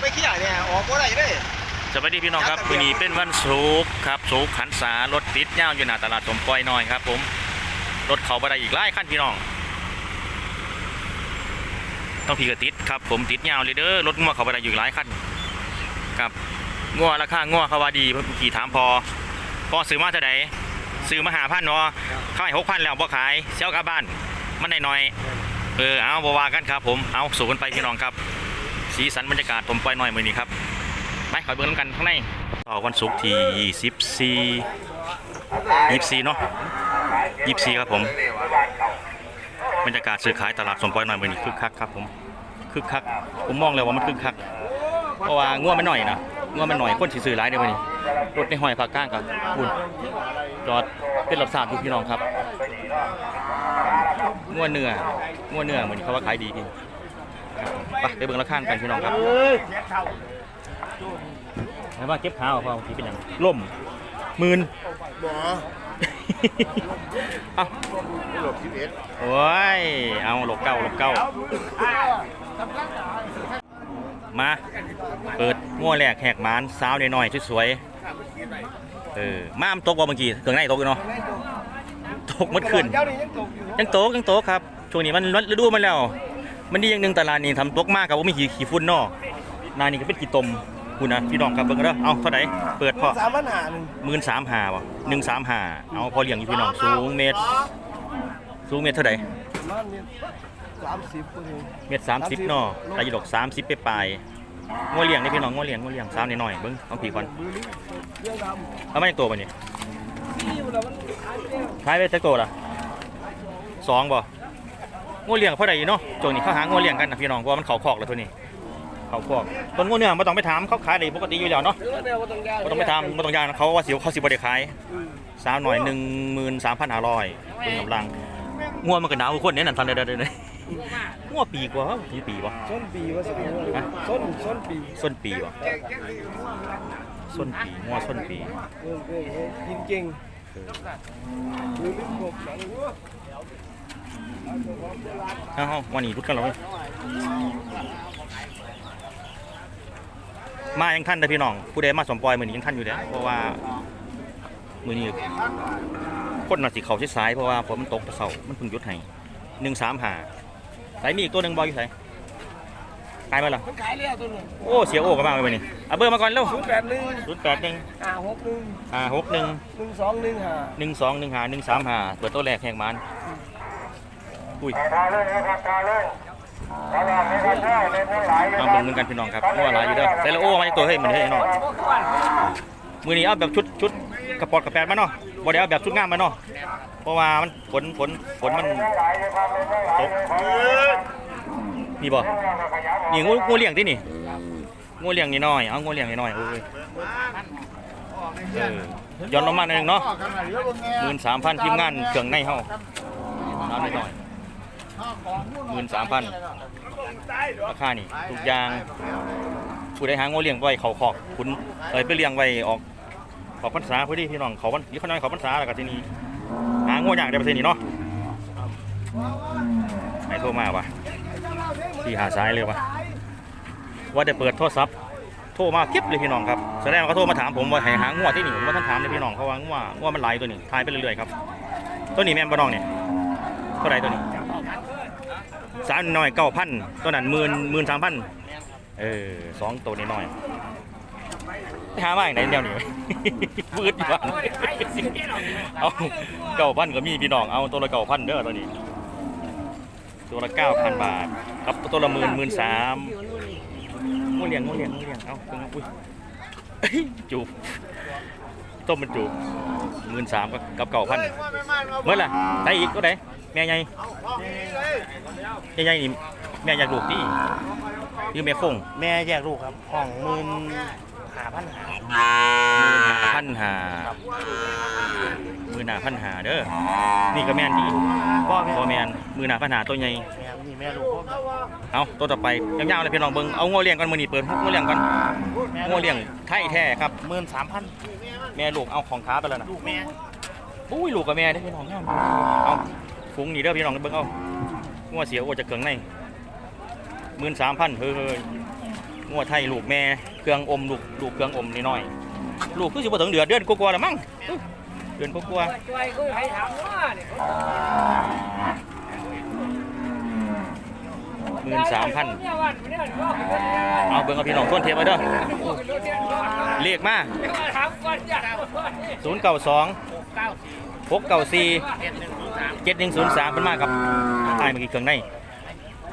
ไปขี้ใหญ่เนี่ยออกบ่ได้เลยสวัสดีพี่น้องครับวันนี้เป็นวันศุกร์ครับศุกร์ขันษารถติดยาวอยู่หน้าตลาดสมปอยน้อยครับ ผมรถเขาบัไดอีกหลายขั้นพี่น้องต้องพี่ก็ติดครับผมติดยาวเลยเด้อรถงัวเขาบัไดอยู่อีกหลายขั้นครับงัวราคางัวเขาว่าดีเมื่อกี้ถามพอพอซื้อมาเท่าไหร่ซื้อมาหาพันเนาะเขาให้หกพันแล้วบ่ขายเซลกลับบ้านมันได้น้อย เออเอาบวากันครับ ผมเอาสู่กันไปพี่น้องครับ สีสันบรรยากาศผมปล่อยหน่อยมือนี้ครับไปขอเบิ่งน้ำกันข้างในต่อวันศุกร์ที่ 24 24เนาะ24 ครับผม บรรยากาศซื้อขายตลาดสมปล่อยหน่อยมือนี้คึกคักครับผมคึกคักผมมองเลยว่ามันคึกคักเพราะว่าง่วงมันหน่อยนะง่วงมันหน่อยคนสิซื้อหลายเดี๋ยวมื้อนี้รถในห้อยภาคกลางกับคุณจอดเป็นรถสามทุกพี่น้องครับง่วงเนื้อง่วงเนื้อเหมือนเขาว่าขายดีจริง ไปไปเบิ่งราคากันพี่น้องครับไหนว่าเก็บขาวพอที่เป็นอย่างล่มหมื่นหมอเอาหลบชีวิตโอ้ย เอาหลบเก้าหลบเก้ามา เปิดง่วแหลกแหกหมานสาวหน่อยๆสวยๆเออมามันตกบ่เมื่อกี้เครื่องในตกอยู่เนาะตกหมัดขึ้นเจ้านี่ยังตกอยู่ยังตกยังตกครับช่วงนี้มันฤดูมันแล้ว มันดีอย่างหนึ่งตลาดนี้ทำตกมากครับว่ามีขี้ขี้ฝุ่นเนอกนานี่ก็เป็นขี้ตมคุณนะพี่น้องครับเบิ่งกันเด้อเอาเท่าไหร่เปิดพอสามปัญหาหนึ่งหมื่นสามหาบ่หนึ่งสามหาเอาพอเลี้ยงอยู่พี่น้องสูงเมตรสูงเมตรเท่าไหร่ประมาณนี้สามสิบคนเองเมตรสามสิบเนาะแต่อยู่ดอกสามสิบไปปลายๆงัวเลี้ยงนี่พี่น้องงัวเลี้ยงงัวเลี้ยงสาวนิดหน่อยๆเบิ้งเอาผีก่อนมือนี้เรื่องดเอามาจากตัวไปนี่ำที่อยู่แล้วมันขายไปแล้วขายไปจากตัวละสองบ่ งัวเลี้ยงเพราะใดอยู่เนาะช่วงนี้เขาหางัวเลี้ยงกันนะพี่น้องเพราะว่ามันเขาคอกแล้วตัวนี้ เขาคอกต้นงัวเนื้อไม่ต้องไปถามเขาขายได้ปกติอยู่แล้วเนาะเรื่องเดียวก็ต้องยากไม่ต้องไปถามไม่ต้องยากนะเขาว่าสิเขาสิบ่ได้ขายอืมสาวหน่อยหนึ่งหมื่นสามพันห้าร้อยเป็นกำลังงัวมันก็หนาวกว่าคนเนี่ยนั่นทันเด้อเด้อเด้องัวปีกว่ากี่ปีวะส้นปีว่าสักฮะส้นส้นปีส้นปีวะส้นปีงัวส้นปีเออเออ เออกินเก่งดูลิ้นกบหนังวันนี้รุดกันแล้วเว้ยมายังท่านเด้อพี่น้อง ผู้ใดมาสมปอยมือนี้ยังท่านอยู่เด้อเพราะว่า มือนี้คนน่ะสิเขาชิดซ้ายเพราะว่าฝนมันตกต่เสามันเพิ่งหยุดให้หนึ่งสามหาใส่มีอีกตัวหนึ่งบอยอยู่ใส่ตายมาแล้วมันขายแล้วตัวหนึงโอ้เสียโอ้ก็มาเลยวันนี้เอาเบอร์มาก่อนเร็วศูนย์แปดหนึ่งศูนย์แปดหนึ่งห้าหกหนึ่งอ่าหกหนึ่งหนึ่งสองหนึ่งห้าหนึ่งสองหนึ่งหาหนึ่งสามหาเปิดตัวแรกแข่งมัน อุ้ยมาเบิ่งเหมือนกันพี่น้องครับว่าหลายอยู่เด้อใส่ละโอ้มาอีกตัวเฮ้ยเหมือนเฮ้ยน้องมือนี้เอาแบบชุดชุดกระปอดกระแปดมาเนาะบ่ได้เอาแบบชุดงามมาเนาะเพราะว่ามันฝนฝนฝนมันตกนี่บ่นี่งูงูเลี้ยงที่นี่งูเลี้ยงนี่น้อยเอางูเลี้ยงนี่น้อยโอ้ยเออย้อนลงมาหน่อยหนึงเนาะหมื่นสามพันทีมงานเครื่องในเฮาน้ำหน่อย หมื่นสามพันราคานี่ทุกอย่างผู้ใดหางูเลี้ยงไว้เขาขอกคุณเอ้ยไปเลี้ยงไว้ออกขอบพรรษาพอดีพี่น้องเขาวันยี่เขาน้อยเขาพรรษาแล้วก็ที่นี่หางูอย่างได้ประเทศนี้เนาะไหนโทรมาวะที่หาซ้ายเลยวะว่าได้เปิดโทรศัพท์โทรมาเก็บเลยพี่น้องครับแสดงว่าเขาโทรมาถามผมว่าห้หางูที่นี่ผมว่าท่านถามเลยพี่น้องเขาว่างูงูมันไหลตัวนี้ทายไปเรื่อยๆครับตัวนี้แม่นบ่น้องเนี่ยเท่าไหรตัวนี้ สามน้อยเก้าพันตัวนั้นหมื่นหมื่นสามพันเออสองตัวนี้น้อยหามาอย่างไหนเดียวนี่มืดอยู่บ้านเอาเก้าพันก็มีพี่น้องเอาตัวละเก้าพันเด้อตัวนี้ ตัวละเก้าพันบาทกับตัวละหมื่นหมื่นสามงูเลี้ยงงูเลี้ยงงูเลี้ยงเอาเพิ่งอุ้ยจูบต้มมันจูบหมื่นสามกับเก้าพันเมื่อไหร่ใส่อีกก็ได้ แม่ใหญ่แม่ใหญ่นี่แม่อยากลูกนี่คือแม่คงแม่แยกลูกครับห้องหมื่นหาพันหาหมื่นห้าพันหาหมื่นห้าพันหาเด้อนี่ก็แม่นที่พ่อแม่พอแม่นหมื่นห้าพันหาตัวใหญ่แม่นี่แม่ลูกเอาตัวต่อไปยาวๆเลยพี่น้องเบิ่งเอางัวเลี้ยงก่อนมื้อนี้เปิดงัวเลี้ยงก่อนงัวเลี้ยงไทยแท้ครับหมื่นสามพันแม่ลูกเอาของค้าไปแล้วนะลูกแม่อุ้ยลูกกับแม่ได้อพี่น้องงามเอา ฟุ้งนี่เด้อพี่น้องเบิ่งเอางัวเสียโอจะเกิงใน13,000เฮ้ยงัวไทยลูกแม่เครื่องอมลูกลูกเครื่องอมนิดหน่อย ลูกคือสิบ่ถึงเดือนเดือนกว่าๆแล้วมั้งเดือนกว่าช่วยกูให้ถามว่าหมื่นสามพันเอาเบิ่งเอาพี่น้องต้นเทปไว้เด้อเรียวก่อนเรียกมาศูนย์เก้าสองเก้า หกเก้าสี่เจ็ดหนึ่งศูนย์สามเจ็ดหนึ่งศูนย์สามเป็นมากครับไอ้เมื่อกี้เครื่องใน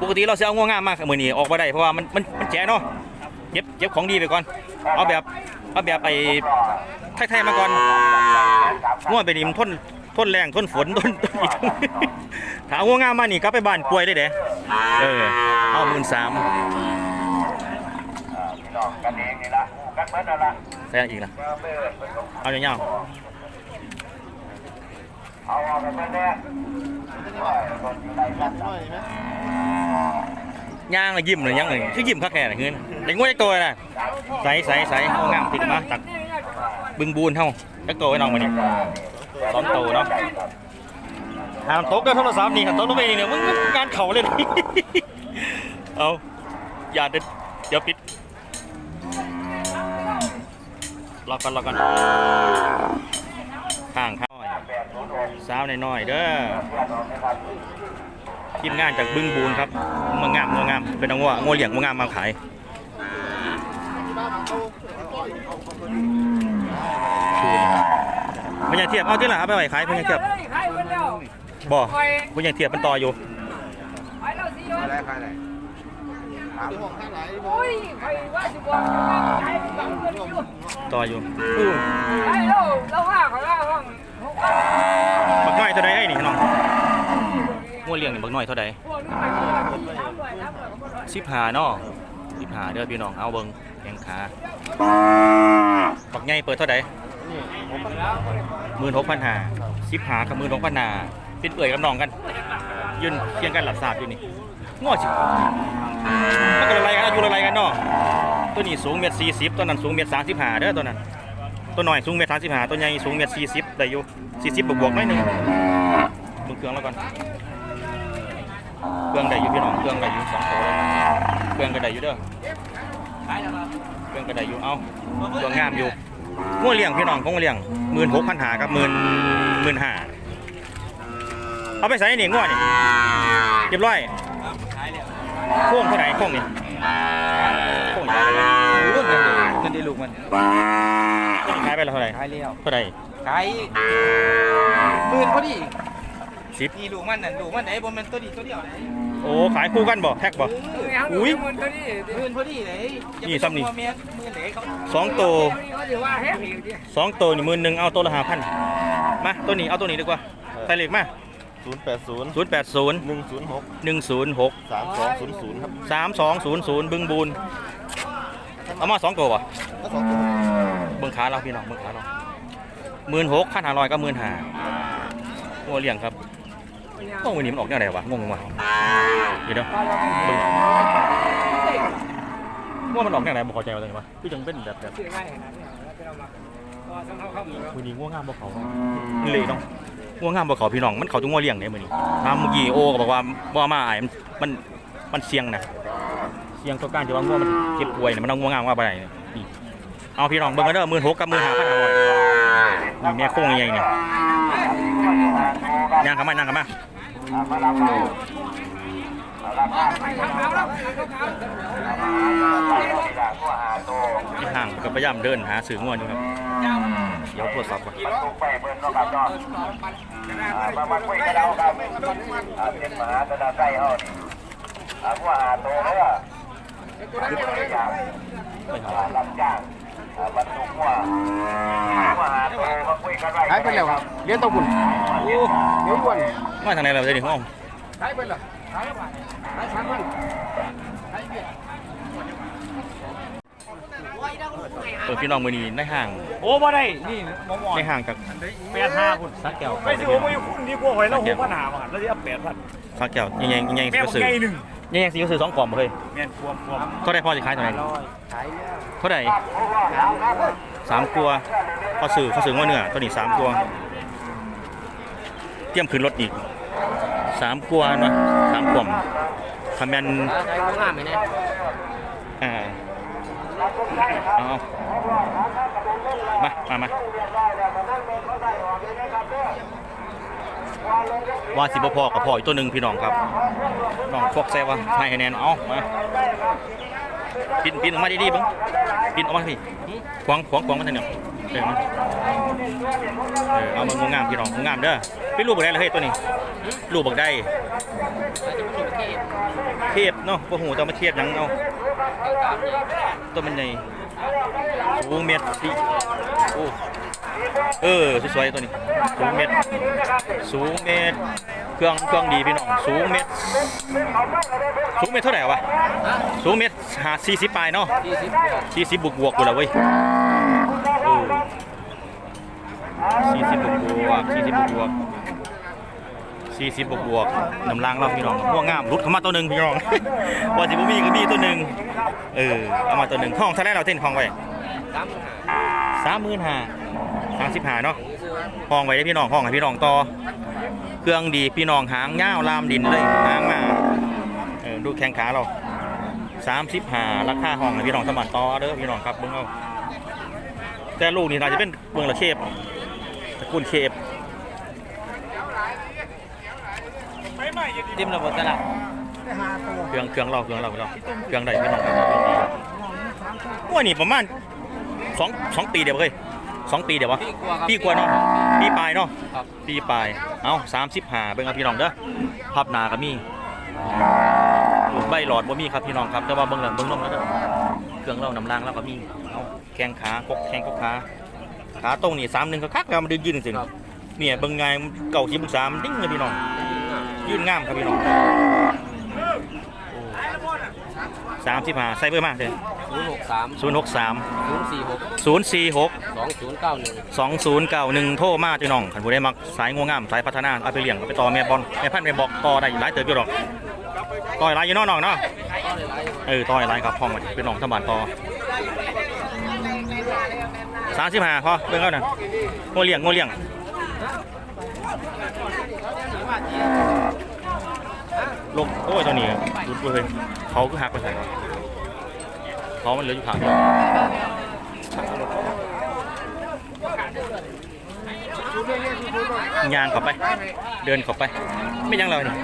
ปกติเราจะเอาง่วงง่ามมากมือนี้ออกมาได้เพราะว่ามันมันมันแจ๋เนาะเก็บเก็บของดีไปก่อน เอาแบบเอาแบบไอ้ไทยๆมาก่อนง่วงไปนี่มันทนทนแรงทนฝนทนทนอีกถ้าเอาง่วงง่ามมานี่กลับไปบ้านป่วยได้เด้เออเอาหมื่นสามพี่น้องกันเองนี่ละกันเหมือนนั่นละใส่อีกละเมื่อเมื่อเป็นของเอาเงาว เอาออกกันเหมือนเนี่ยคนอยู่ในกันหน่อยนะๆย่างเลยยิ้มเลยยังเลยคือยิ้มคักแค่ไหนเงินเด็กง่วงจักตัวน่ะใส่ใส่ใส่เอางามติดมาตักบึงบูนเท่าจักตัวไว้น้องมานี่สองตัวเนาะห้ามตกเด้อโทรศัพท์นี่ครับตกลงไปนี่เนี่ยมึงมึงการเข่าเลยนะเอาอย่าเด็ดเดี๋ยวปิดรอก่อนรอก่อนข้างข้าง สาวน้อยๆเด้อทีมงานจากบึงบูนครับมางามมางามเป็นเอางัวงัวเหลี่ยงมางามมาขายชูนี่พญาเทียบเอาที่ละเอาไปไว้ขายพญาเทียบใครคนเดียวบ่พญาเทียบมันต่ออยู่ไปแล้วสิโยนอะไรใครไหนโอ้ยใครว่าสิบอกใครบังเงินอยู่ต่ออยู่ไอ้เราเราว่าเขาว่าห้อง บักน้อยเท่าใดไอ้นี่น้องงัวเลี้ยงนี่บักน้อยเท่าใดพวกนี้ไปทำด้วยทำด้วยเขาบอกว่าสิบหาเนาะสิบหาเด้อพี่น้องเอาเบิ่งแข้งขาบักใหญ่เปิดเท่าใดหมื่นหกพันหาสิบหากับหมื่นหกพันหาเป็นเอื่อยกับน้องกัน ยืนเคียงกันหลับสาบอยู่นี่ง้อสิมันก็ละลายกันอายุละลายกันเนาะตัวนี้สูงเมตรสี่สิบตัวนั้นสูงเมตรสามสิบห้าเด้อตัวนั้น ตัวหน้อยสูงเมตรสามสิบห้าตัวใหญ่สูงเมตรสี่สิบได้อยู่สี่สิบบวกบวกๆหน่อยหนึงดูเครื่องแล้วก่อนเครื่องได้อยู่พี่น้องเครื่องได้อยู่สองตัวเลยเครื่องก็ได้อยู่เด้อเครื่องก็ได้อยู่เอาตัวงามอยู่งัวเลี้ยงพี่น้องของงัวเลี้ยงหมื่นหกพันหากับหมื่นหมื่นห้าเอาไปใส่นี่งัวนี่เรียบร้อยโค้งเท่าไหร่โค้งนี่โค้งใหญ่เลยรู้เงินได้ลูกมัน ไปแล้วเท่าไหร่ขายแล้วเท่าไหร่ขายหมื่นพอดีสิบนี่ลูกมันนั่นลูกมันไหนบนมันตัวดีตัวเดียวไหนโอ้ขายคู่กันบ่แพ็คบ่อุ้ยมันก็นี่หมื่นพอดีไหนนี่ซ้ำนี่เมียหมื่นไหนเขาสองตัวเขาจะว่าแฮกอีกดิสองตัวนี่หมื่นหนึ่งเอาตัวละห้าพันมาตัวนี้เอาตัวนี้ดีกว่าใส่เหล็กมาศูนย์แปดศูนย์ศูนย์แปดศูนย์หนึ่งศูนย์หกหนึ่งศูนย์หกสามสองศูนย์ศูนย์ครับสามสองศูนย์ศูนย์บึงบูนเอามาสองตัวบ่ก็สองตัว เบิ่งขาเราพี่น้องเบิ่งขาเราหมื่นหกพันห้าร้อยก็หมื่นห้างัวเลี้ยงครับโอ้วันนี้มันออกแนวไหนวะงงว่ะเดี๋ยวเดี๋ยวเบิ่งว่ามันออกแนวไหนบ่เข้าใจว่าจังไงวะคือจังเป็นแบบแบบซื้อง่ายขนาดนี้แล้วไปเอามาก็ต้องเข้าเข้ามือมือนี้ง่วงงามบ่เขาเละเนาะง่วงงามบ่เขาพี่น้องมันเขาจุงงัวเลี้ยงเนี่ยมือนี้ตามเมื่อกี้โอก็บอกว่าบ่มาอ้ายมันมันมันเสี่ยงนะเสี่ยงต่อการที่ว่าง่วงมันเจ็บป่วยเนี่ยมันเอาง่วงงามว่าไปไหนเนี่ยนี่ เอาพี่น้องเบิ่งกันเด้อหมื่นหกกับหมื่นห้าพันห้าร้อยนี่แม่โค้งใหญ่ๆเนี่ยย่างเข้ามาย่างเข้ามาไปทางเขาแล้วเขาที่ห่างก็พยายามเดินหาสื่อง่วงอยู่ครับเดี๋ยวโทรศัพท์ก่อนลูกไปเบิ่นเนาะครับเนาะอ่ามามาคุยกันเอาครับอ่าเป็นมหาตนาไส้เฮานี่อ่าผู้หาโตเลยอะคือตัวอย่างไปหาอ่ารับจ้าง อ่าบรรทุกว่าผู้หาโตมาคุยกันไว้ขายไปแล้วครับเลี้ยงตัวบุญโอ้เลี้ยงอ้วนมาทางไหนเราจะได้ห้องขายไปแล้วขายไปขายสามพันขายเบี้ยเออพี่น้องมือนี้ในห้าง โอ้บ่ได้ นี่หมอหมอในห้างจากแปดห้าคุณสักแก้วไม่สิผมไม่คุณดีกว่าไว้แล้วหกพันหาบาทแล้วที่เอาแปดพันสักแก้วยังยังยังแม่ก็ผมซื้อไงหนึ่ง ยังยังสิก็ซื้อสองกล่องบ่เฮ้ยแม่นควมควมเท่าไหร่พอจะขายเท่าไหร่ขายแล้วเท่าไหร่สามตัวเขาซื้อเขาซื้อว่าเนื้อตัวนี้สามตัวเตรียมขึ้นรถอีกสามตัวเนาะสามกล่องคำแมนขายของงามไหมเนี่ยอ่าเอามามามา ว่าสิบ่อกับพ่ออีกตัวหนึ่งพี่น้องครับน้องฟอกแซ่ว่าให้คะแนนเอามาปินปินออกมาดีๆบ้างปินออกมาพี่ขวางขวางขวางมันทางเนี่ยเออมาเออเอามางงามพี่น้องงามเด้อเป็นรูปบักได้เลยเฮ้ยตัวนี้รูปบักได้เทียบเนาะพวกหูต้องมาเทียบยังเอาตัวมันใหญ่สูงเมตรสี่โอ้ เออสวยๆตัวนี้สูงเมตรสูงเมตรเครื่องเครื่องดีพี่น้องสูงเมตรสูงเมตรเท่าไหร่วะสูงเมตรหาสี่สิบปลายเนาะสี่สิบบวกบวกกูแล้วเว้ยสี่สิบบวกบวกสี่สิบบวกบวกสี่สิบบวกบวกน้ำลางเราพี่น้องม่วงงามรุดเข้ามาตัวหนึ่งพี่น้องว่าสิบุมีก็มีตัวหนึ่งเออเอามาตัวหนึ่งห้องเท่าไหรเราเต้นห้องไว้สามหมื่นห้า สามสิบห้าเนาะห้องไว้ให้พี่น้องห้องให้พี่น้องต่อ เครื่องดีพี่น้องหางเงาวลามดินเลยหางมาเออดูแข้งขาเราสามสิบห้าราคาห้องให้พี่น้องสมานต่อเด้อพี่น้องครับเบิ่งเอาแต่ลูกนี่น่าจะเป็นเบิ่งละเคบตระกูลเคบติมระบบตลาดเครื่องเครื่องเราเครื่องเราเครื่องเราเครื่องใดพี่น้องครับว่านี่ประมาณสองสองปีเดียวเว้ย สองปีเดียววะปีกว่าเนาะปีปลายเนาะ ครับปีปลาย เอาสามสิบห้าเบิ่งเอาพี่น้องเด้อพับหนาก็มีลูกใบหลอดบ่มีครับพี่น้องครับ แต่ว่าเบิ่งเหลืองเบิ่งนมแล้วเด้อ เครื่องเรานำรางแล้วก็มี เอาแข้งขากกแข้งกกขา ขาตรงนี่สามหนึ่งก็คักแล้วมันดึงยืนสิเนี่ยเบิ่งไงเก่าสิบสามดิ้งเลยพี่น้อง ยืนงามครับพี่น้อง สามสิบห้าใส่เบอร์มาเด้อศูนย์หกสามศูนย์หกสามศูนย์สี่หกศูนย์สี่หกสองศูนย์เก้าหนึ่งสองศูนย์เก้าหนึ่งโทรมาพี่น้องขันผู้ได้มักสายงวงามสายพัฒนาเอาไปเลี้ยงเอาไปต่อแม่บอลแม่พันธุ์แม่บอกต่อได้หลายเติบอยู่หรอกต่อยหลายอยู่เนอกน้องเนาะเออต่อยหลายครับห้องมันเป็นน้องสมบัติต่อสามสิบห้าพอเบิ่งเอาหน่อยงวเลี้ยงงวเลี้ยง ลงโอ้ยตัวนี้ดูดเลยเขาคือหักไปใส่เขามันเหลืออยู่ขางเดียวย่างเข้าไป เดินเข้าไป ไม่ยังเลยนี่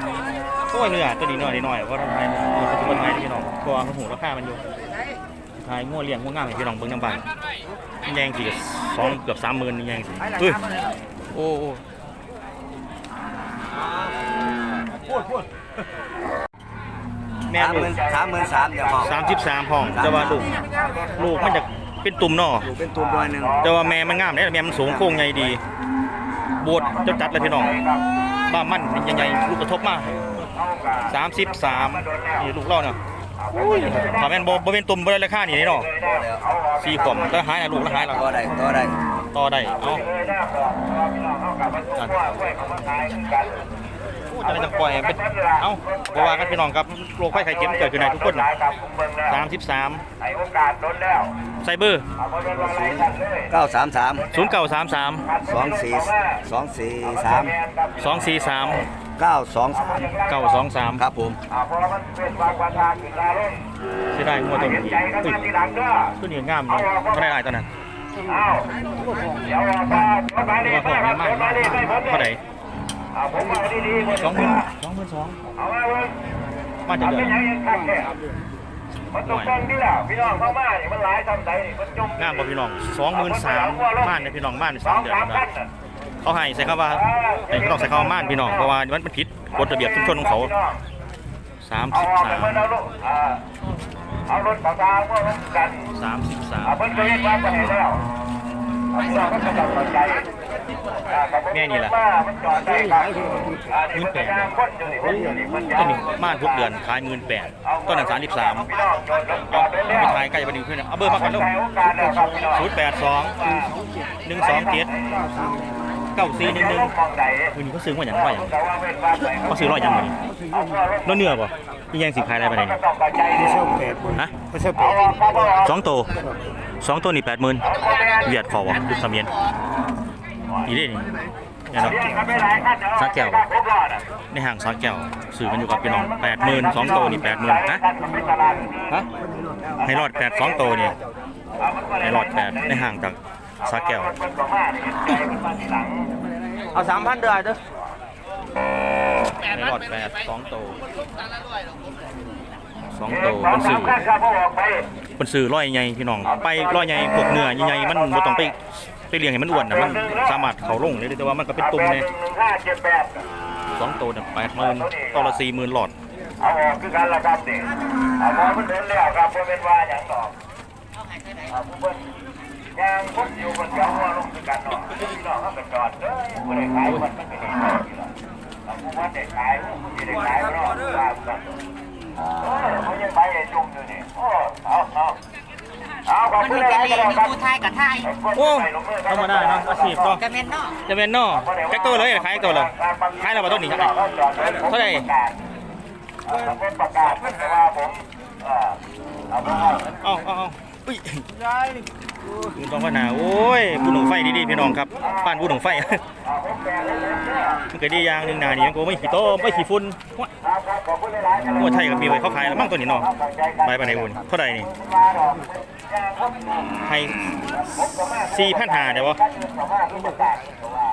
โอ้ยเนื้อตัวนี้น้อยนิดหน่อยเพราะทำไมมันเป็นคนไทยพี่น้องเพราะว่าเขาหูราคามันอยู่ไทยง้อเลี้ยงง้องามให้พี่น้องเบิ่งน้ำบานมันแยงสี่สองเกือบสามหมื่นแยงสิเฮ้ยโอ้ โอ้แม่สามหลูมื่กนสามหมื่นสามเดี๋ยวบอกสามสิบสามห้องแต่ว่าลูก ลูกมันจะเป็นตุ่มเนออยู่เป็นตัวตัวหนึ่งแต่ว่าแม่มันงามเนี่ยแม่มันสูงโค้งใหญ่ดี บวชเจ้าจัดเลยพี่น้องบ้ามันใหญ่ๆลูกกระทบมากสามสิบสามนี่ลูกเล่าเนาะถ้าแม่นบ่บ่เป็นตุ่มบ่ได้ราคานี่นี่เนาะสี่ขวบแล้วหายนะลูกแล้วหายแล้วตัวใดตัวใดต่อได้ เอ้าโอ้ จะได้จังปล่อยให้เป็นเอ้าบ่ว่ากันพี่น้องครับโรคไข้ไข้เข็มเกิดขึ้นได้ทุกคนสามสิบสามให้โอกาสลดแล้วไซเบอร์เอาไปเป็นวันไหนกันเลยเก้าสามสามศูนย์เก้าสามสามสองสี่สองสี่สามสองสี่สามเก้าสองสามเก้าสองสามครับผมอ่าเพราะมันเป็นวางประชากิจลาลุ่นเสียดายงัวตัวเห็นี้นใจกันอุ้ยมาทีหลังเด้อตัวนี้งามเลยเท่าไหรตอนนั้นอ้าวเดี๋ยวออกมาจดหมายเลตัวขพ่อไปแม่ครับมากจดหมายเลขไปผมเท่าไห รอ่าผมเอาดีๆสองหมื่นสองหมื่นสองเอาไว้เว้ยมาจากเอาเดืไปอนไหนยังทักแค่มันต้องตั้งที่แล้วพี่น้องเข้ามาเนี่ยมันหลายทำใจมันจมงามกว่าพี่น้องสองหมื่นสามม่านเนี่ยพี่น้องม่านสสาอมงเดือนสามนะพันน่ะเขาให้ใส่คำว่าไอ้พี่น้องใส่คำว่าม่านพี่น้องเพราะว่ามันเป็นผิดกฎระเบียบชุมชนของเขาสามเอาสิบออกสาไปมเมื่อเราลูกอ่าเอารถปากกาพวกนั้นกันสามสิบสามเอาเพิ่นเคยเรียกว่าไปไหนแล้วเอาพี่น้องก็กำลังสนใจอ่าครับผม แม่นี่แหละว่ามันจอดได้ครับอ่านี่มันเป็นยางคนอยู่นี่คนอยู่นี่มันยาตัวงนี้ม่านทุกเดือนขายหมื่นแปดต้นนั้นสามสิบสามพี่น้องจอดรถจเอาอดได้ไปแล้วขายใกล้จะไปดึงขึ้นเอาเบอร์มาก่อนลูกใช้โอกาสแล้วครับพี่น้องศูนย์แปดสองหนึ่งสองเจ็ดเก้าสี่หนึ่งหนึ่งมองใดคืนนี้เขาซื้อมาอย่างไรอย่างแต่ว่าเว้นว่าไปเขาซื้อร้อยยังไงเอาเพื่อรถแล้วเนื้อป่ะนี่ยังสิขายอะไรไปไหนก็นี่ต้องเข้าใจดิฮะเอาออกครับเอาออกสองตัวสองตัวนี่แปดหมื่นเวียดขอวะดูทะเบียน นี่ได้นี่เนี่ยเนาะเรียกกันไปหลายขั้นเดี๋ยวสักแก้วครบรอดอะในห้างสาแก้วสื่อกันอยู่กับพี่น้องแปดหมื่นสองตัวนี่แปดหมื่นฮะฮะให้รอดแปดสองตัวนี่ให้รอดแปดในห่างจากสาแก้วเอาสามพันเดือนเด้อให้รอดแปดสองตัวสองตัวเป็นสื่อเป็นสื่อร้อยใหญ่พี่น้องไปร้อยใหญ่พวกเนื้อใหญ่ๆมันบ่ต้องไป ไปเลี้ยงให้มันอ้วนนะมันสามารถเขาลงได้แต่ว่ามันก็เป็นตุ่มเนี่ยสองตัวเนี่ยแปดหมื่นตัวละสี่หมื่นหลอดเอาออกคือกันละครับนี่เอาพอมันเดินแล้วครับบ่เป็นว่าอย่างดอกเอาผู้เพิ่นยางพวกอยู่บนเจ้าหัวลงคือกันเนาะพี่น้องเขาก็จอดเด้อบ่ได้ขายมันมันก็ดีเนาะพี่น้องเอาผู้ว่าได้ขายผู้ที่ได้ขายเนาะว่ากันเออเขายังไปไอ้จุ่มอยู่นี่โอ้เอาเอา เอาขอบคุณหลายๆครับผู้ไทยกับไทยโอ้ธรรมดาเนาะอาชีพก็กระเม็นเนาะจะเป็นเนอแท็กตัวเลยขายตัวเลยขายเราบ่ต้นนี้ครับเท่าไหร่ประกาศประกาศว่าผมเอ่อเอาไปเอาเอาเอาเอาอุ้ยคุณต้องพัฒนาโอ้ยบุญหงไฟดีๆพี่น้องครับบ้านบุญหงไฟเอาผมแปลเลยเนี่ยมันก็ดีอย่างหนึ่งนานี่มันก็ไม่ขี้โตไม่ขี้ฝุ่นครับครับขอบคุณหลายๆครับหัวไทยกับมีไว้เขาขายแล้วมั่งตัวนี้เนาะไปไปไหนบุญเท่าไหร่นี่ มาดอกยางครับให้สี่พันหาเดี๋ยววะ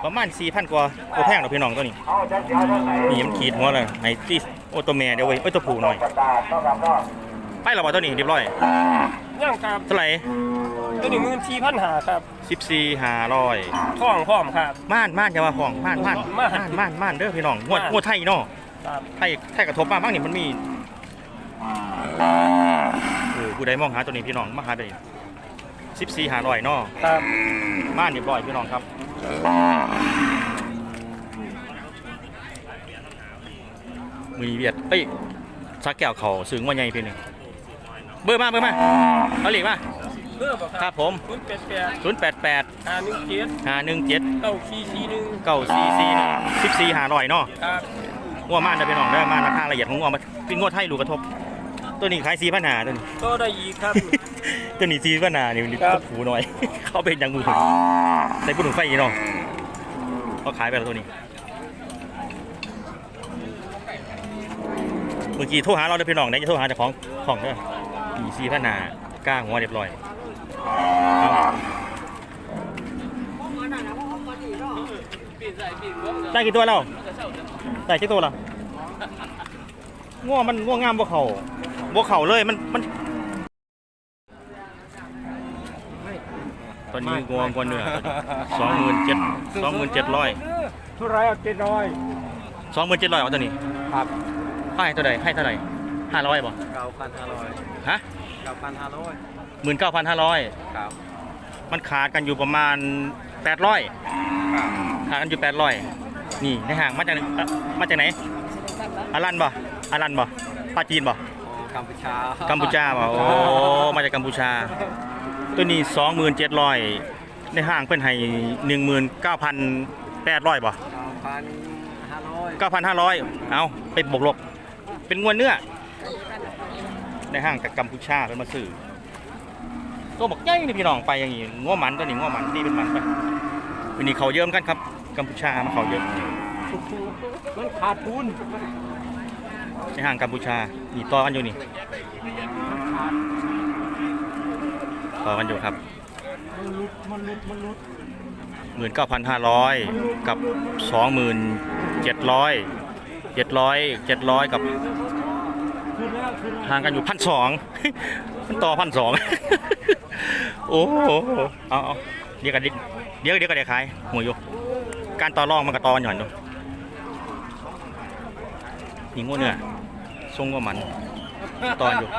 ประมาณสี่พันกว่าตัวแพงเนาะพี่น้องตัวนี้เอาจะเดี๋ยวเท่าไหร่นี่มันขีดหัวเลยให้ตีโอตัวแม่เดี๋ยวเว้ยโอ้ยตัวผู้หน่อยประกาศเท่ากับเนาะไปเราบ่ตัวนี้เรียบร้อยยังครับเท่าไหร่ตัวหนึ่งหมื่นสี่พันหาครับสิบสี่ห้าร้อยท่องพร้อมครับม่านม่านจะว่าห้องม่านม่านม่านม่านม่านเด้อพี่น้องงวดงวดไทยเนาะครับไทยไทยกระทบมาบ้างนี่มันมีเออ ผู้ใดมองหาตัวนี้พี่น้องมาหาไปสิบสี่หาร้อยเนาะครับม่านเรียบร้อยพี่น้องครับมือเวียดเอ้ยสักแก้วเขาซึ้งว่าใหญ่พี่หนึ่งเบอร์มาเบอร์มาเอาเหลีกมาเพื่อบอกคครัรับบผมศูนย์แปดแปดศูนย์แปดแปดห้าหนึ่งเจ็ดห้าหนึ่งเจ็ดเก้าสี่สี่หนึ่งเก้าสี่สี่สิบสี่หาร้อยเนาะครับงัวม่านเด้อพี่น้องเด้อม่านราคาละเอียดของงัวมาเป็นงัวไทยลูกกระทบ ตัวนี้ขายสี่พันหาตัวนี้ ก็ได้อีกครับ ตัวนี้สี่พันหานี่มันครับผูหน่อย เขาเป็นอยังมือถึงใส่ผู้ถึงไฟอีกเนาะเขาขายไปแล้วตัวนี้ เมื่อกี้โทรหาเราเด้อพี่น้องได้จะโทรหาเจ้าของของเด้อปีสี่พันหากล้าหัวเรียบร้อยเอาได้กี่ตัวแล้วได้กี่ตัวแล้วง่วงมันง่วงงามบ่เขา บ่เขาเลยมันมันตอนนี้งวงกว่าเนื้อสองหมื่นเจ็ดสองหมื่นเจ็ดร้อยเท่าไรเอาเจ็ดร้อยสองหมื่นเจ็ดร้อยเอาตัวนี้ครับให้เท่าไหร่ให้เท่าไหร่ห้าร้อยบ่เก้าพันห้าร้อยฮะเก้าพันห้าร้อยหมื่นเก้าพันห้าร้อยครับมันขาดกันอยู่ประมาณแปดร้อยขาดกันอยู่แปดร้อยนี่ในห่างมาจากไหนเอ่อมาจากไหนอารันบ่อารันบ่ปาจีนบ่ กัมพูชากัมพูชาบ่โอ้มาจากกัมพูชา ตัวนี้สองหมื่นเจ็ดร้อยในห้างเพิ่นให้หนึ่งหมื่นเก้าพันแปดร้อยบ่เก้าพันห้าร้อยเก้าพันห้าร้อยเอาไปบวกลบ เป็นงวดเนื้อ ในห้างจากกัมพูชาเป็นมาสื่อตัวบอกใหญ่นี่พี่น้องไปอย่างงี้ง้อหมันตัวนี้ง้อหมันนี่เป็นหมันไปวันนี้เขาเยอะเหมือนกันครับ กัมพูชามาเขาเยอะมันขาดทุน ในห้างกัมพูชานี่ต่อกันอยู่นี่ต่อกันอยู่ครับหมื่นเก้าพันห้าร้อยกับสองหมื่นเจ็ดร้อยเจ็ดร้อยเจ็ดร้อยกับห่างกันอยู่พันสองมันต่อพันสองโอ้โหเอาเดี๋ยวกันเดี๋ยวเดี๋ยวกันเดี๋ยวขายหัวโยกการต่อรองมันก็ต่อกันหย่อนดู นี่งูเนื้อทรงก็มันต่ออยู่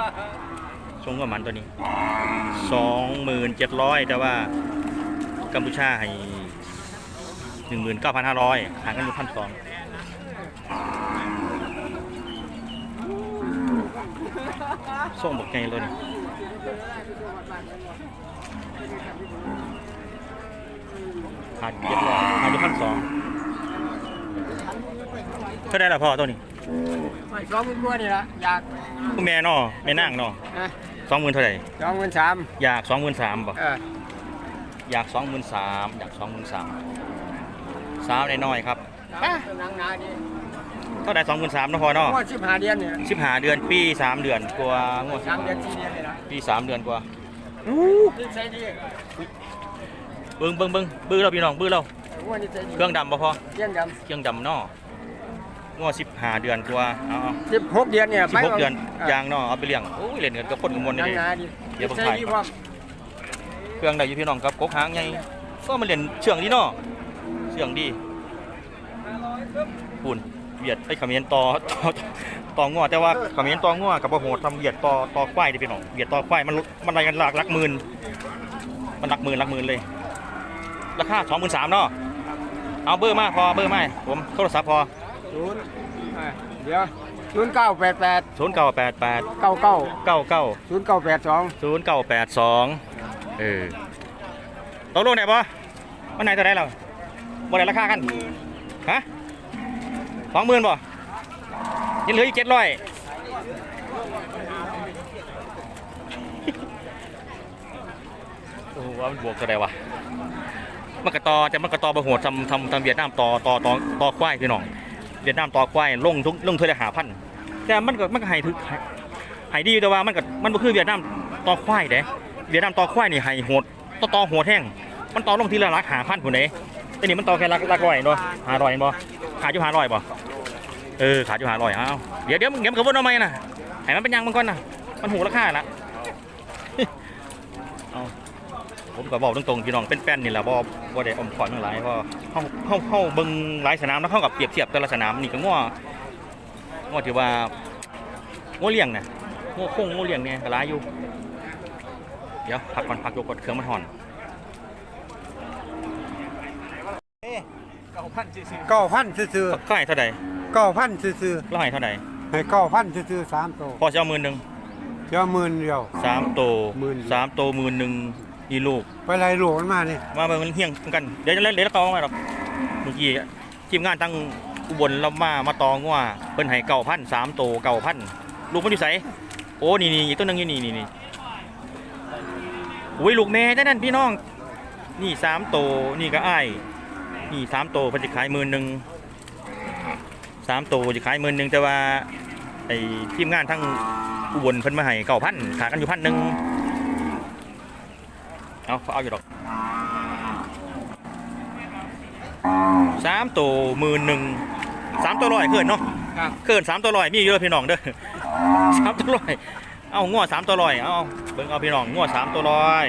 ทรงก็มันตัวนี้สองหมื่นเจ็ดร้อยแต่ว่ากัมพูชาให้หนึ่งหมื่นเก้าพันห้าร้อยห่างกันอยู่พันสองส่งบอกไงเลยนี่ขาดเจ็ดร้อยขาดอยู่พันสองเท่าได้ละพ่อตัวนี้ ไม่สองหมื่นกว่านี่ละอยากคุณแม่เนอแม่นั่งเนอนะสองหมื่นเท่าไหร่สองหมื่นสามอยากสองหมื่นสามบ่เอออยากสองหมื่นสามอยากสองหมื่นสามสาวน้อยๆครับอะตัวหนังหนาดีเท่าาไหร่สองหมื่นสามนะพอเนาะงวดสิบห้าเดือนเนี่ยสิบห้าเดือนปีสามเดือนกว่างวดสามเดือนสี่เดือนเลยนะปีสามเดือนกว่านี่ใจดีเบิ้งเบิ้งเบิ้งบื้อเราพี่น้องบื้อเรางวดนี้ใจดีเครื่องดำบ่พอเดือนดเครื่องดำเนาะ งวดสิบห้าเดือนกว่าเอาำสิบหกเดือนเนี่ยสิบหกเดือนยางเนาะเอาไปเลี้ยงโอ้ยเล่นกันกับคนกับมวลนี่ยังดิไงดีเดี๋ยวผมใจถ่ายดีพร้อมเครื่องใดอยู่พี่น้องครับกกหางไงก็มาเล่นเชื่องดีเนาะเชื่องดีปุ่นเวียดไอ้ยเขมิ้นต่อต่อต่องอแต่ว่าเขมิ้นต่องอกับบ่โหดทำเวียดต่อต่อควายดิพี่น้องเวียดต่อควายมันมันอะไรกันหลักหลักหมื่นมันหลักหมื่นหลักหมื่นเลยราคาสองหมื่นสามเนาะเอาเบอร์มาพอเบอร์มาผมโทรศัพท์พอ ศูนย์อะเดี๋ยวศูนย์เก้าแปดแปดศูนย์เก้าแปดแปดเก้าเก้าเก้าเก้าศูนย์เก้าแปดสองศูนย์เก้าแปดสองเออตกลงไหนปะวันไหนเท่าไหรเราบ่ได้ราคากัน ฮะสองหมื่นบ่ยังเหลืออีกเจ็ดร้อยโอ้โหว่ามันบวกเท่าไหรวะมันกระตอแต่มันกระตอบะโหดทำทำทำเวียดนามต่อต่อต่อต่อควายพี่น้อง เวียดนามต่อควายลงทุกลงเท่าไหรหาพันแต่มันก็มันก็ให้ถึกให้ให้ดีอยู่แต่ว่ามันก็มันบ่คือเวียดนามต่อควายเด้เวียดนามต่อควายนี่ให้โหดต่อต่อโหดแห้งมันต่อลงทีละลักหาพันผู้ใดแต่นี่มันต่อแค่ลักลักร้อยเนาะหาร้อยบ่ขาดอยู่หาร้อยบ่เออขาดอยู่หาร้อยเอาเดี๋ยวเดี๋ยวมึงเดี๋ยวมึงกระวนเอาไหมน่ะให้มันเป็นยังมันก่อนน่ะมันหูราคาละ เอา ผมก็บอกตรงๆพี่น้องเป็นแป้นนี่แหละบ่บ่ได้อมขอนทั้งหลายเพราะเฮาเฮาเฮาเบิ่งหลายสนามแล้วเฮากับเปรียบเทียบแต่ละสนามนี่ก็ง้อง้อที่ว่าง้อเลี้ยงน่ะง้อคงง้อเลี้ยงเนี่ยก็หลายอยู่ เดี๋ยวพักก่อนพักยกก่อนเครื่องมันห่อนเก้าพันซื่อเก้าพันซื่อก็ให้เท่าใดๆเก้าพันซื่อแล้วให้เท่าใดๆให้เก้าพันซื่อๆสามตัวพอจะเอาหมื่นหนึงเดี๋ยวหมื่นเดียวสามโตหมื่นสามโตหมื่นหนึง อีลูก ไปไล่หลวมันมานี่มาเบิ่งมันเฮี้ยงกัน เดี๋ยวจะเล่นเดี๋ยวเราเอามาหรอกเมื่อกี้ทีมงานตั้งอุบลเรามามาตองว่าเพิ่นให้เก่าพันสามโตเก่าพันลูกมันอยู่ไสโอ้นี่นี่อีกตัวหนึงอยู่นี่นี่นี่อุ้ยลูกแม่จ้านั่นพี่น้อง นี่สามโตนี่ก็อ้ายนี่สามโตเพิ่นจะขายหมื่นหนึ่งสามโตจะขายหมื่นหนึ่งแต่ว่าไอ้ทีมงานทั้งอุบลเพิ่นมาให้เก่าพันขากันอยู่พันหนึ่ง เอาเอาอยู่ดอกสามตัวหมื่นหนึ่งสามตัวลอยเกินเนาะๆครับเกินสามตัวลอยมีเยอะพี่น้องเด้อสามตัวลอยเอาง้อสามตัวลอยเอาเบิ่งเอาพี่น้องง้อสามตัวลอย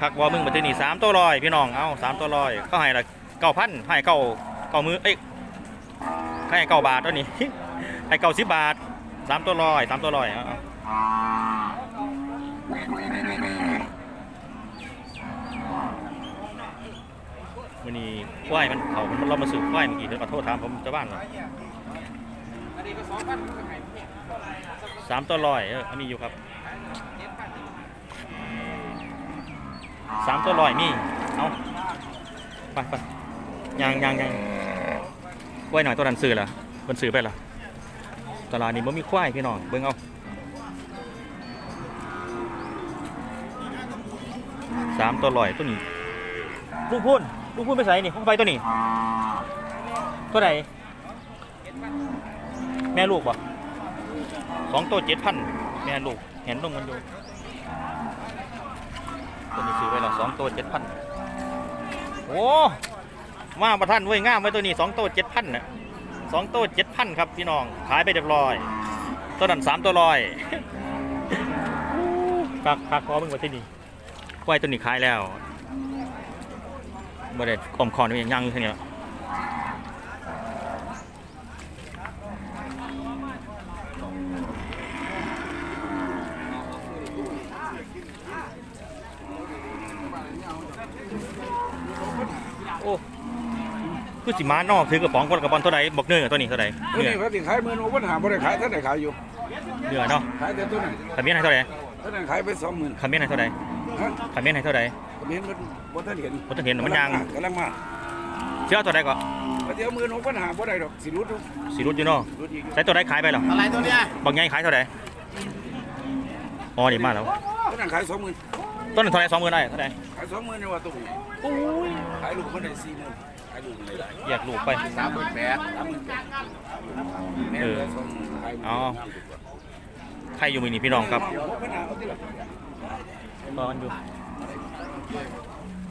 คักว่ามึงมาที่นี่สามตัวลอยพี่น้องเอาสามตัวลอยเขาให้ละเก้าพันให้เก้าเก้ามือเอ้ยให้เก้าบาทตัวนี้ให้เก้าสิบบาทสามตัวลอยสามตัวลอยเอา เอาวันนี้ควายมันเขามันเรามาสืบควายเมื่อกี้เดี๋ยวขอโทษถามผมเจะบ้านเลยอันนี้ก็สอนสามตัวลอยเอออันนี้อยู่ครับสามตัวลอยนี่เอาไปไปยางยางยางควายหน่อยตัวนั้นซื้อละมันซื้อไปละตลาดนี้มันมีควายพี่น้องเบิ่งเอาสามตัวลอยตัวนี้ลูกพูน ลูกพูนไปใส่นี่ห้องไปตัวนี้ ตัวไหนแม่ลูกบ่สองตัวเจ็ดพันแม่ลูกเห็นลงมันอยู่ตัวนี้ซื้อไว้และสองตัวเจ็ดพันโอ้มาประท่านเว้ยง่ามไว้ตัวนี้สองตัวเจ็ดพันน่ะสองตัวเจ็ดพันครับพี่น้องขายไปเรียบร้อยตัวนั้นสามตัวลอยฝากฝากคอมึงไว้ที่นี่ไว้ตัวนี้ขายแล้ว บ่ได้กลมคอนี่ยังยังอยู่เท่านี้ละโอ้คือสิมานอกถือกระป๋องคนกระป๋องเท่าไหร่บอกเนื้อตัวนี้เท่าไหร่ตัวเนื้อนี้เขาสิขายหมื่นโอเวอร์หาบ่ได้ขายท่านไหนขายอยู่เนื้อเนาะขายแต่ตัวนั้นขมิ้นให้เท่าไหร่ท่านไหนขายไปสองหมื่นขมิ้นให้เท่าไหร่ฮะขมิ้นให้เท่าไหร่ผมเห็นมัน บ่ท่านเห็นผมต้องเห็นมันยางกำลังมาเชื่อตัวใดก็เดี๋ยวหมื่นโอเวอร์หาบ่ได้ดอกสิรุดสีรุดอยู่เนาะรุดอีกใช้ตัวใดขายไปหรออะไรตัวเนี้ยบางไงขายเท่าไหร่อ๋อนี่มาแล้วท่านนั้นขายสองหมื่นต้นหนึ่งเท่าไหรสองหมื่นได้เท่าไหรขายสองหมื่นในว่าตุ้งขายลูกมันได้สี่หมื่นขายลูกเลยได้อยากลูกไปสามหมื่นแปดสามหมื่นแปดแม่เหลือสองหมื่นขายอ๋อใครอยู่มือนี่พี่น้องครับหกพันห้าเอาที่ละตอนอยู่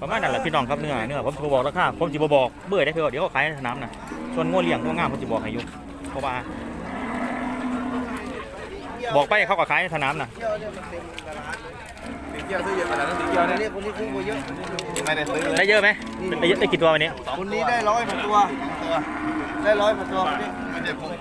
ประมาณนั้นแหละพี่น้องครับเนื้อเนื้อผมจะบอกราคาผมจะบอกเบื่อได้เพื่อเดี๋ยวเขาขายในสนามนะส่วนงัวเลี้ยงงัวงามผมจะบอกให้อยู่เพราะว่า บอกไปเขาก็ขายในสนามนะเกี่ยวซื้อเยอะขนาดนั้นเกี่ยวนี่คนนี้ซื้อเยอะไม่ได้ซื้อได้เยอะไหมได้เยอะได้กี่ตัววันนี้คนนี้ได้ร้อยกว่าตัว ได้ร้อยกว่าตัวคนนี้ไม่ได้ผม